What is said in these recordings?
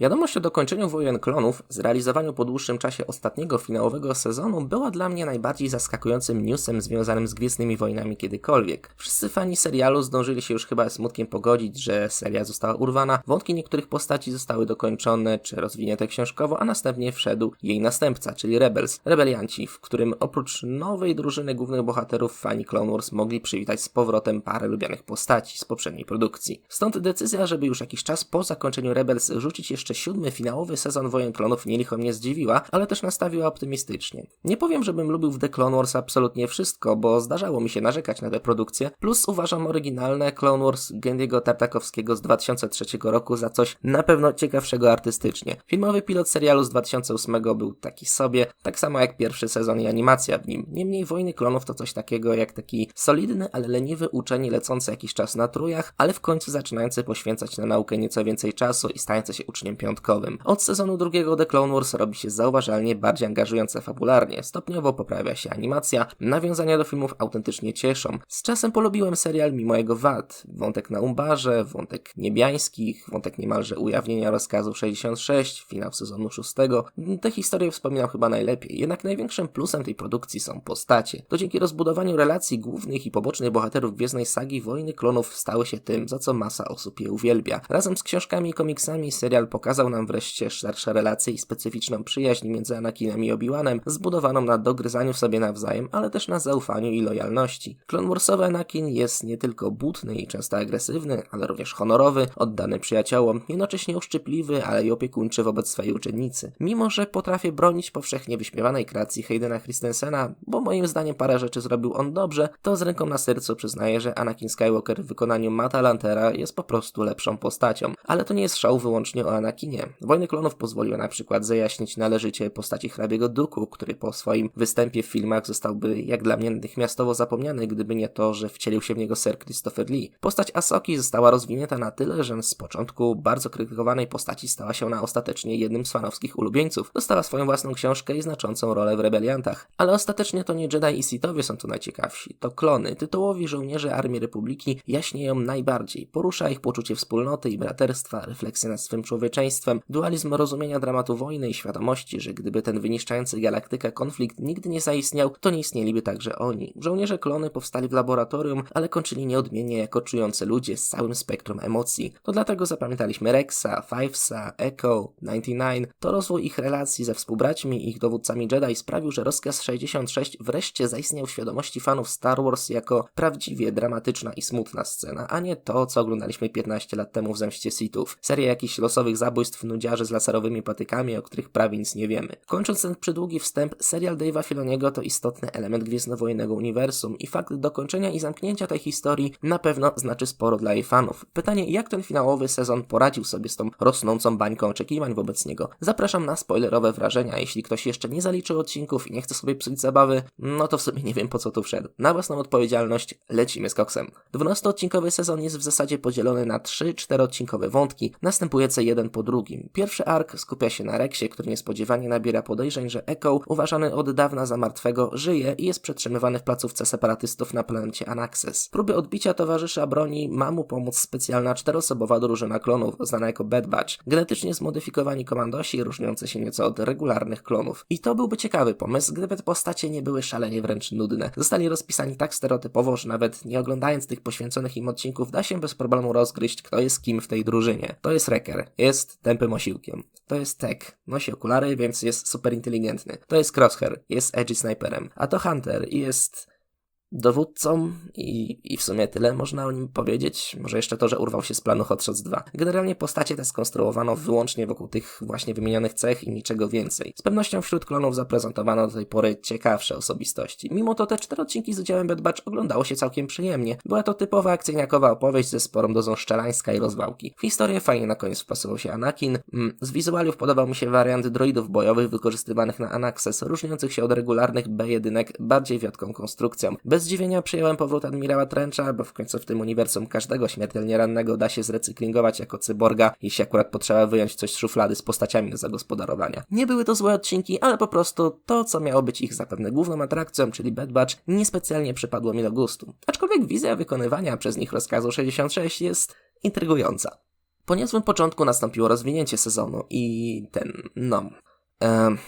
Wiadomość o dokończeniu wojen klonów, zrealizowaniu po dłuższym czasie ostatniego finałowego sezonu była dla mnie najbardziej zaskakującym newsem związanym z Gwiezdnymi Wojnami kiedykolwiek. Wszyscy fani serialu zdążyli się już chyba smutkiem pogodzić, że seria została urwana, wątki niektórych postaci zostały dokończone czy rozwinięte książkowo, a następnie wszedł jej następca, czyli Rebels, rebelianci, w którym oprócz nowej drużyny głównych bohaterów fani Clone Wars mogli przywitać z powrotem parę lubianych postaci z poprzedniej produkcji. Stąd decyzja, żeby już jakiś czas po zakończeniu Rebels rzucić jeszcze jeszcze siódmy finałowy sezon Wojen Klonów nielicho mnie zdziwiła, ale też nastawiła optymistycznie. Nie powiem, żebym lubił w The Clone Wars absolutnie wszystko, bo zdarzało mi się narzekać na tę produkcję, plus uważam oryginalne Clone Wars Gendiego Tartakowskiego z 2003 roku za coś na pewno ciekawszego artystycznie. Filmowy pilot serialu z 2008 był taki sobie, tak samo jak pierwszy sezon i animacja w nim. Niemniej Wojny Klonów to coś takiego jak taki solidny, ale leniwy uczeń lecący jakiś czas na trójach, ale w końcu zaczynający poświęcać na naukę nieco więcej czasu i stający się uczniem piątkowym. Od sezonu drugiego The Clone Wars robi się zauważalnie bardziej angażujące fabularnie, stopniowo poprawia się animacja, nawiązania do filmów autentycznie cieszą. Z czasem polubiłem serial mimo jego wad. Wątek na Umbarze, wątek niebiańskich, wątek niemalże ujawnienia rozkazu 66, finał sezonu 6. Te historie wspominam chyba najlepiej, jednak największym plusem tej produkcji są postacie. To dzięki rozbudowaniu relacji głównych i pobocznych bohaterów Gwiezdnej Sagi Wojny Klonów stały się tym, za co masa osób je uwielbia. Razem z książkami i komiksami serial pokazał pokazał nam wreszcie szersze relacje i specyficzną przyjaźń między Anakinem i Obi-Wanem, zbudowaną na dogryzaniu w sobie nawzajem, ale też na zaufaniu i lojalności. Clone Warsowy Anakin jest nie tylko butny i często agresywny, ale również honorowy, oddany przyjaciołom, jednocześnie uszczypliwy, ale i opiekuńczy wobec swojej uczennicy. Mimo, że potrafię bronić powszechnie wyśmiewanej kreacji Haydena Christensena, bo moim zdaniem parę rzeczy zrobił on dobrze, to z ręką na sercu przyznaję, że Anakin Skywalker w wykonaniu Mata Lantera jest po prostu lepszą postacią. Ale to nie jest show wyłącznie o Anakinie Anakinie. Wojny Klonów pozwoliła na przykład zajaśnić należycie postaci hrabiego Duku, który po swoim występie w filmach zostałby jak dla mnie natychmiastowo zapomniany, gdyby nie to, że wcielił się w niego Sir Christopher Lee. Postać Asoki została rozwinięta na tyle, że z początku bardzo krytykowanej postaci stała się ona ostatecznie jednym z fanowskich ulubieńców. Dostała swoją własną książkę i znaczącą rolę w rebeliantach. Ale ostatecznie to nie Jedi i Sithowie są tu najciekawsi. To klony, tytułowi żołnierze Armii Republiki jaśnieją najbardziej. Porusza ich poczucie wspólnoty i braterstwa, refleksja nad swym człowieczeństwem, dualizm rozumienia dramatu wojny i świadomości, że gdyby ten wyniszczający galaktykę konflikt nigdy nie zaistniał, to nie istnieliby także oni. Żołnierze klony powstali w laboratorium, ale kończyli nieodmiennie jako czujące ludzie z całym spektrum emocji. To dlatego zapamiętaliśmy Rexa, Fivesa, Echo, 99. To rozwój ich relacji ze współbraćmi i ich dowódcami Jedi sprawił, że rozkaz 66 wreszcie zaistniał w świadomości fanów Star Wars jako prawdziwie dramatyczna i smutna scena, a nie to, co oglądaliśmy 15 lat temu w Zemście Sithów. Seria jakichś losowych zabójstw zabójstw nudziarzy z laserowymi patykami, o których prawie nic nie wiemy. Kończąc ten przydługi wstęp, serial Dave'a Filoniego to istotny element gwiezdnowojennego uniwersum i fakt dokończenia i zamknięcia tej historii na pewno znaczy sporo dla jej fanów. Pytanie, jak ten finałowy sezon poradził sobie z tą rosnącą bańką oczekiwań wobec niego? Zapraszam na spoilerowe wrażenia. Jeśli ktoś jeszcze nie zaliczył odcinków i nie chce sobie psuć zabawy, no to w sumie nie wiem po co tu wszedł. Na własną odpowiedzialność lecimy z koksem. 12-odcinkowy sezon jest w zasadzie podzielony na 3-4 odcinkowe wątki, następujące jeden po drugim. Pierwszy ark skupia się na Rexie, który niespodziewanie nabiera podejrzeń, że Echo, uważany od dawna za martwego, żyje i jest przetrzymywany w placówce separatystów na planecie Anaxes. Próby odbicia towarzysza broni ma mu pomóc specjalna czteroosobowa drużyna klonów, znana jako Bad Batch. Genetycznie zmodyfikowani komandosi, różniący się nieco od regularnych klonów. I to byłby ciekawy pomysł, gdyby te postacie nie były szalenie wręcz nudne. Zostali rozpisani tak stereotypowo, że nawet nie oglądając tych poświęconych im odcinków, da się bez problemu rozgryźć, kto jest kim w tej drużynie. To jest Wrecker. Jest tępym osiłkiem. To jest Tech, nosi okulary, więc jest super inteligentny. To jest Crosshair, jest edgy sniperem. A to Hunter i jest dowódcą i, i w sumie tyle można o nim powiedzieć. Może jeszcze to, że urwał się z planu Hot Shots 2. Generalnie postacie te skonstruowano wyłącznie wokół tych właśnie wymienionych cech i niczego więcej. Z pewnością wśród klonów zaprezentowano do tej pory ciekawsze osobistości. Mimo to te cztery odcinki z udziałem Bad Batch oglądało się całkiem przyjemnie. Była to typowa akcyjniakowa opowieść ze sporą dozą szczelańska i rozwałki. W historię fajnie na koniec wpasował się Anakin. Mm, z wizualiów podobał mi się wariant droidów bojowych wykorzystywanych na Anaxes, różniących się od regularnych B1 bardziej wiotką konstrukcją. Bez bez zdziwienia przyjąłem powrót admirała Trencha, bo w końcu w tym uniwersum każdego śmiertelnie rannego da się zrecyklingować jako cyborga, jeśli akurat potrzeba wyjąć coś z szuflady z postaciami do zagospodarowania. Nie były to złe odcinki, ale po prostu to, co miało być ich zapewne główną atrakcją, czyli Bad Batch, niespecjalnie przypadło mi do gustu. Aczkolwiek wizja wykonywania przez nich rozkazu 66 jest intrygująca. Po niezłym początku nastąpiło rozwinięcie sezonu i ten, no... Um,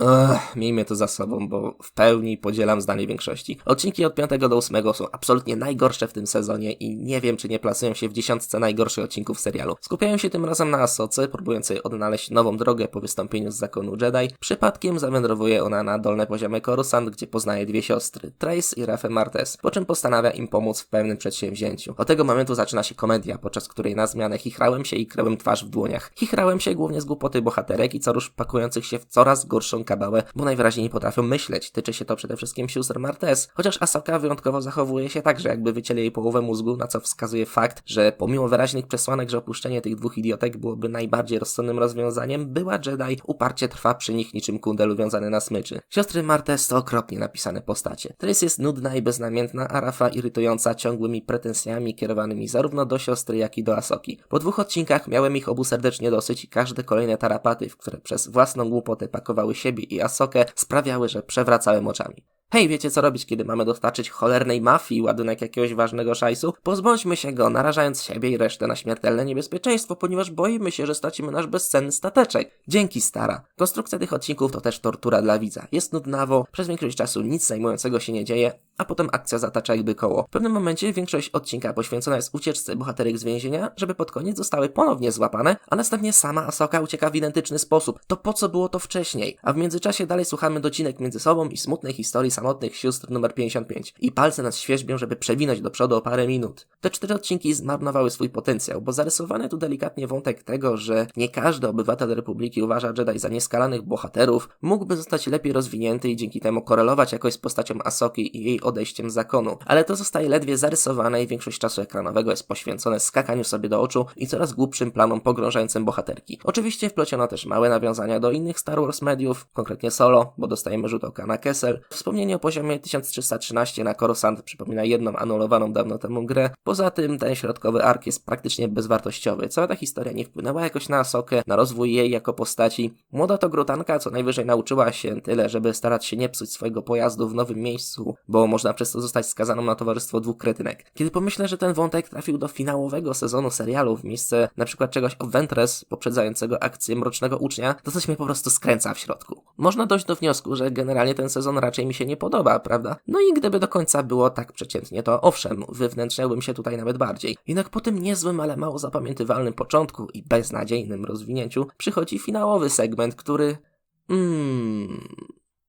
Ech, miejmy to za sobą, bo w pełni podzielam zdanie większości. Odcinki od 5 do 8 są absolutnie najgorsze w tym sezonie i nie wiem, czy nie plasują się w dziesiątce najgorszych odcinków serialu. Skupiają się tym razem na Asoce, próbującej odnaleźć nową drogę po wystąpieniu z zakonu Jedi. Przypadkiem zawędrowuje ona na dolne poziomy Coruscant, gdzie poznaje dwie siostry, Trace i Rafe Martes, po czym postanawia im pomóc w pewnym przedsięwzięciu. Od tego momentu zaczyna się komedia, podczas której na zmianę chichrałem się i kryłem twarz w dłoniach. Chichrałem się głównie z głupoty bohaterek i co rusz pakujących się w coraz gorszą kabałę, bo najwyraźniej nie potrafią myśleć. Tyczy się to przede wszystkim sióstr Martes, chociaż Asoka wyjątkowo zachowuje się tak, że jakby wycięli jej połowę mózgu, na co wskazuje fakt, że pomimo wyraźnych przesłanek, że opuszczenie tych dwóch idiotek byłoby najbardziej rozsądnym rozwiązaniem, była Jedi uparcie trwa przy nich niczym kundel uwiązany na smyczy. Siostry Martes to okropnie napisane postacie. Trace jest nudna i beznamiętna, a Rafa irytująca ciągłymi pretensjami kierowanymi zarówno do siostry, jak i do Asoki. Po dwóch odcinkach miałem ich obu serdecznie dosyć i każde kolejne tarapaty, w które przez własną głupotę pakowały siebie i Asokę, sprawiały, że przewracałem oczami. Hej, wiecie co robić, kiedy mamy dostarczyć cholernej mafii ładunek jakiegoś ważnego szajsu? Pozbądźmy się go, narażając siebie i resztę na śmiertelne niebezpieczeństwo, ponieważ boimy się, że stracimy nasz bezcenny stateczek. Dzięki, stara. Konstrukcja tych odcinków to też tortura dla widza. Jest nudnawo, przez większość czasu nic zajmującego się nie dzieje, a potem akcja zatacza jakby koło. W pewnym momencie większość odcinka poświęcona jest ucieczce bohaterek z więzienia, żeby pod koniec zostały ponownie złapane, a następnie sama Asoka ucieka w identyczny sposób. To po co było to wcześniej? A w międzyczasie dalej słuchamy docinek między sobą i smutnej historii samotnych sióstr numer 55. I palce nas świeżbią, żeby przewinąć do przodu o parę minut. Te cztery odcinki zmarnowały swój potencjał, bo zarysowany tu delikatnie wątek tego, że nie każdy obywatel Republiki uważa Jedi za nieskalanych bohaterów, mógłby zostać lepiej rozwinięty i dzięki temu korelować jakoś z postacią Asoki i jej odejściem z zakonu. Ale to zostaje ledwie zarysowane i większość czasu ekranowego jest poświęcone skakaniu sobie do oczu i coraz głupszym planom pogrążającym bohaterki. Oczywiście wpleciono też małe nawiązania do innych Star Wars mediów, konkretnie Solo, bo dostajemy rzut oka na Kessel, wspomnienie o poziomie 1313 na Coruscant przypomina jedną anulowaną dawno temu grę. Poza tym ten środkowy ark jest praktycznie bezwartościowy. Cała ta historia nie wpłynęła jakoś na Asokę, na rozwój jej jako postaci. Młoda to grutanka, co najwyżej nauczyła się tyle, żeby starać się nie psuć swojego pojazdu w nowym miejscu, bo można przez to zostać skazaną na towarzystwo dwóch kretynek. Kiedy pomyślę, że ten wątek trafił do finałowego sezonu serialu w miejsce na przykład czegoś o Ventress poprzedzającego akcję Mrocznego Ucznia, to coś mnie po prostu skręca w środku. Można dojść do wniosku, że generalnie ten sezon raczej mi się nie podoba, prawda? No i gdyby do końca było tak przeciętnie, to owszem, wywnętrzniałbym się tutaj nawet bardziej. Jednak po tym niezłym, ale mało zapamiętywalnym początku i beznadziejnym rozwinięciu przychodzi finałowy segment, który... Mmm...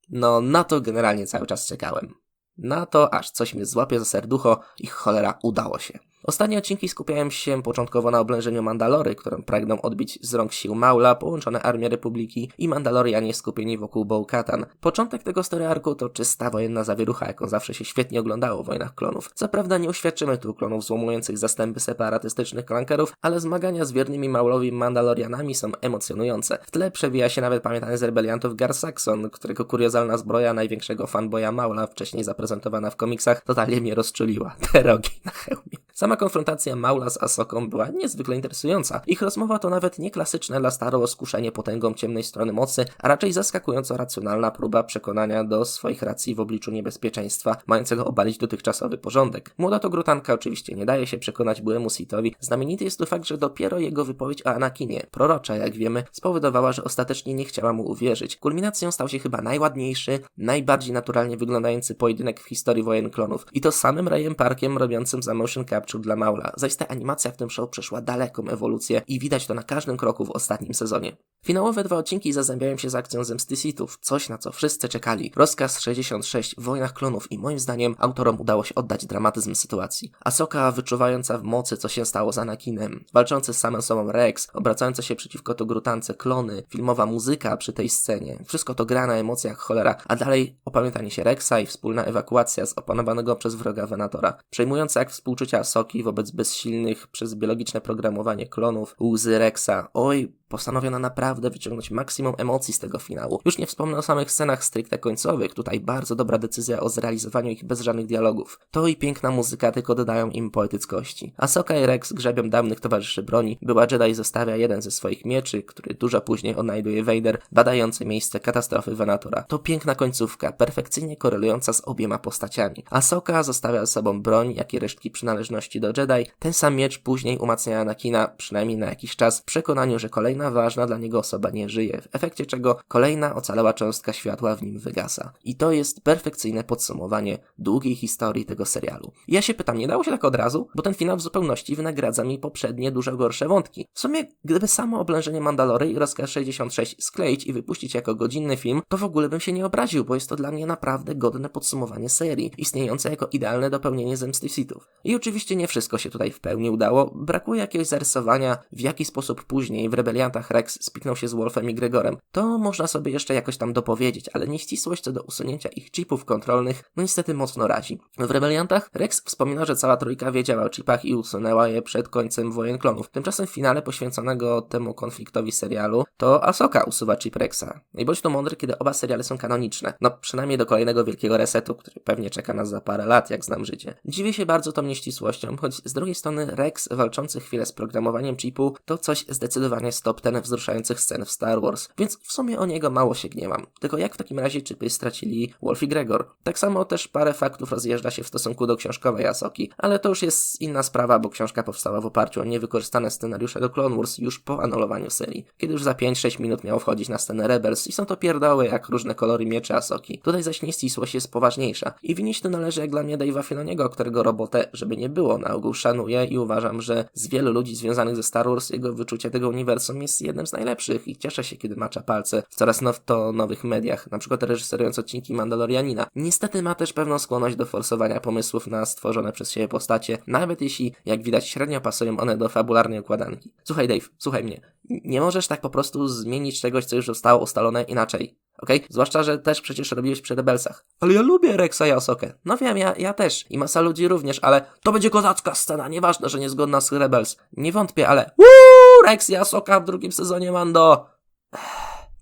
No, na to generalnie cały czas czekałem. Na to, aż coś mnie złapie za serducho i cholera udało się. Ostatnie odcinki skupiają się początkowo na oblężeniu Mandalory, którą pragną odbić z rąk sił Maula, połączone Armie Republiki i Mandalorianie skupieni wokół Bo-Katan. Początek tego story arku to czysta wojenna zawierucha, jaką zawsze się świetnie oglądało w Wojnach Klonów. Co prawda nie uświadczymy tu klonów złomujących zastępy separatystycznych klankerów, ale zmagania z wiernymi Maulowi Mandalorianami są emocjonujące. W tle przewija się nawet pamiętany z rebeliantów Gar Saxon, którego kuriozalna zbroja największego fanboya Maula, wcześniej zaprezentowana w komiksach, totalnie mnie rozczuliła. Te rogi na hełmie. Sama konfrontacja Maula z Asoką była niezwykle interesująca. Ich rozmowa to nawet nie klasyczne dla Staro skuszenie potęgą ciemnej strony mocy, a raczej zaskakująco racjonalna próba przekonania do swoich racji w obliczu niebezpieczeństwa, mającego obalić dotychczasowy porządek. Młoda to grutanka oczywiście nie daje się przekonać byłemu Sithowi. Znamienity jest tu fakt, że dopiero jego wypowiedź o Anakinie, prorocza jak wiemy, spowodowała, że ostatecznie nie chciała mu uwierzyć. Kulminacją stał się chyba najładniejszy, najbardziej naturalnie wyglądający pojedynek w historii wojen klonów. I to samym Rayem Parkiem robiącym za motion capture dla Maula. Zaiste animacja w tym show przeszła daleką ewolucję i widać to na każdym kroku w ostatnim sezonie. Finałowe dwa odcinki zazębiają się z akcją Zemsty Sithów, coś na co wszyscy czekali. Rozkaz 66 w Wojnach Klonów i moim zdaniem autorom udało się oddać dramatyzm sytuacji. Asoka wyczuwająca w mocy co się stało z Anakinem, walczący z samym sobą Rex, obracające się przeciwko to grutance klony, filmowa muzyka przy tej scenie. Wszystko to gra na emocjach cholera, a dalej opamiętanie się Rexa i wspólna ewakuacja z opanowanego przez wroga Venatora. Przejmujący akt współczucia Asoki wobec bezsilnych przez biologiczne programowanie klonów, łzy Rexa. Oj, Postanowiono naprawdę wyciągnąć maksimum emocji z tego finału. Już nie wspomnę o samych scenach stricte końcowych, tutaj bardzo dobra decyzja o zrealizowaniu ich bez żadnych dialogów. To i piękna muzyka tylko dodają im poetyckości. Asoka i Rex grzebią dawnych towarzyszy broni, była Jedi zostawia jeden ze swoich mieczy, który dużo później odnajduje Vader, badający miejsce katastrofy Venatora. To piękna końcówka, perfekcyjnie korelująca z obiema postaciami. Asoka zostawia ze sobą broń, jak i resztki przynależności do Jedi. Ten sam miecz później umacnia Anakina, przynajmniej na jakiś czas, w przekonaniu, że kolejna ważna dla niego osoba nie żyje, w efekcie czego kolejna ocalała cząstka światła w nim wygasa. I to jest perfekcyjne podsumowanie długiej historii tego serialu. I ja się pytam, nie dało się tak od razu? Bo ten finał w zupełności wynagradza mi poprzednie, dużo gorsze wątki. W sumie, gdyby samo oblężenie Mandalory i rozkaz 66 skleić i wypuścić jako godzinny film, to w ogóle bym się nie obraził, bo jest to dla mnie naprawdę godne podsumowanie serii, istniejące jako idealne dopełnienie zemsty Sithów. I oczywiście nie wszystko się tutaj w pełni udało, brakuje jakiegoś zarysowania, w jaki sposób później w Rebeliantach Rex spiknął się z Wolfem i Gregorem. To można sobie jeszcze jakoś tam dopowiedzieć, ale nieścisłość co do usunięcia ich chipów kontrolnych, no niestety mocno razi. W Rebeliantach Rex wspomina, że cała trójka wiedziała o chipach i usunęła je przed końcem Wojen Klonów. Tymczasem w finale poświęconego temu konfliktowi serialu, to Asoka usuwa chip Rexa. I bądź to mądry, kiedy oba seriale są kanoniczne. No przynajmniej do kolejnego wielkiego resetu, który pewnie czeka nas za parę lat, jak znam życie. Dziwię się bardzo tą nieścisłością, choć z drugiej strony Rex walczący chwilę z programowaniem chipu to coś zdecydowanie stop ten wzruszających scen w Star Wars, więc w sumie o niego mało się gniewam. Tylko jak w takim razie chipy stracili Wolf i Gregor? Tak samo też parę faktów rozjeżdża się w stosunku do książkowej Asoki, ale to już jest inna sprawa, bo książka powstała w oparciu o niewykorzystane scenariusze do Clone Wars już po anulowaniu serii, kiedy już za 5-6 minut miało wchodzić na scenę Rebels i są to pierdoły jak różne kolory mieczy Asoki. Tutaj zaś nieścisłość jest poważniejsza i winić to należy jak dla mnie Dave'a Filoniego, którego robotę, żeby nie było, na ogół szanuję i uważam, że z wielu ludzi związanych ze Star Wars jego wyczucie tego uniwersum jest jednym z najlepszych i cieszę się, kiedy macza palce w coraz now to nowych mediach, na przykład reżyserując odcinki Mandalorianina. Niestety ma też pewną skłonność do forsowania pomysłów na stworzone przez siebie postacie, nawet jeśli, jak widać, średnio pasują one do fabularnej układanki. Słuchaj Dave, słuchaj mnie. Nie możesz tak po prostu zmienić czegoś, co już zostało ustalone inaczej. Okay? Zwłaszcza, że też przecież robiłeś przy Rebelsach. Ale ja lubię Rexa i Asokę. No wiem, ja, ja też. I masa ludzi również, ale to będzie kozacka scena. Nieważne, że niezgodna z Rebels. Nie wątpię, ale... Uuu, Rex i Asoka w drugim sezonie Mando.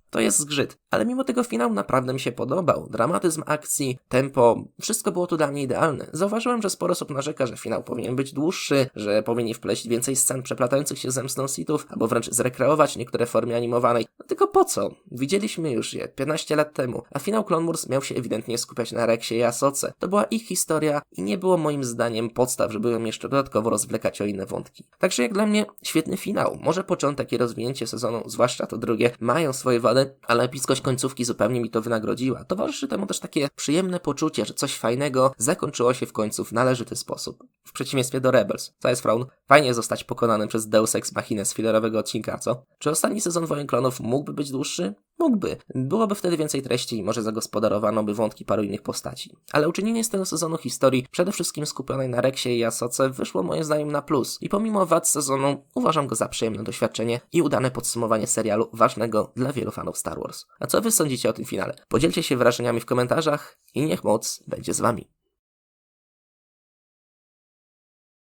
To jest zgrzyt. Ale mimo tego finał naprawdę mi się podobał. Dramatyzm akcji, tempo, wszystko było tu dla mnie idealne. Zauważyłem, że sporo osób narzeka, że finał powinien być dłuższy, że powinni wpleść więcej scen przeplatających się zemstą Sithów, albo wręcz zrekreować niektóre formy animowanej. No tylko po co? Widzieliśmy już je 15 lat temu, a finał Clone Wars miał się ewidentnie skupiać na Rexie i Asoce. To była ich historia i nie było moim zdaniem podstaw, żeby ją jeszcze dodatkowo rozwlekać o inne wątki. Także jak dla mnie świetny finał. Może początek i rozwinięcie sezonu, zwłaszcza to drugie, mają swoje wady, ale końcówki zupełnie mi to wynagrodziła. Towarzyszy temu też takie przyjemne poczucie, że coś fajnego zakończyło się w końcu w należyty sposób. W przeciwieństwie do Rebels. Co jest Fraun? Fajnie zostać pokonanym przez Deus Ex Machina z filerowego odcinka, co? Czy ostatni sezon Wojen Klonów mógłby być dłuższy? Mógłby. Byłoby wtedy więcej treści i może zagospodarowano by wątki paru innych postaci. Ale uczynienie z tego sezonu historii, przede wszystkim skupionej na Rexie i Asoce, wyszło moim zdaniem na plus. I pomimo wad sezonu, uważam go za przyjemne doświadczenie i udane podsumowanie serialu ważnego dla wielu fanów Star Wars. A co wy sądzicie o tym finale? Podzielcie się wrażeniami w komentarzach i niech moc będzie z wami.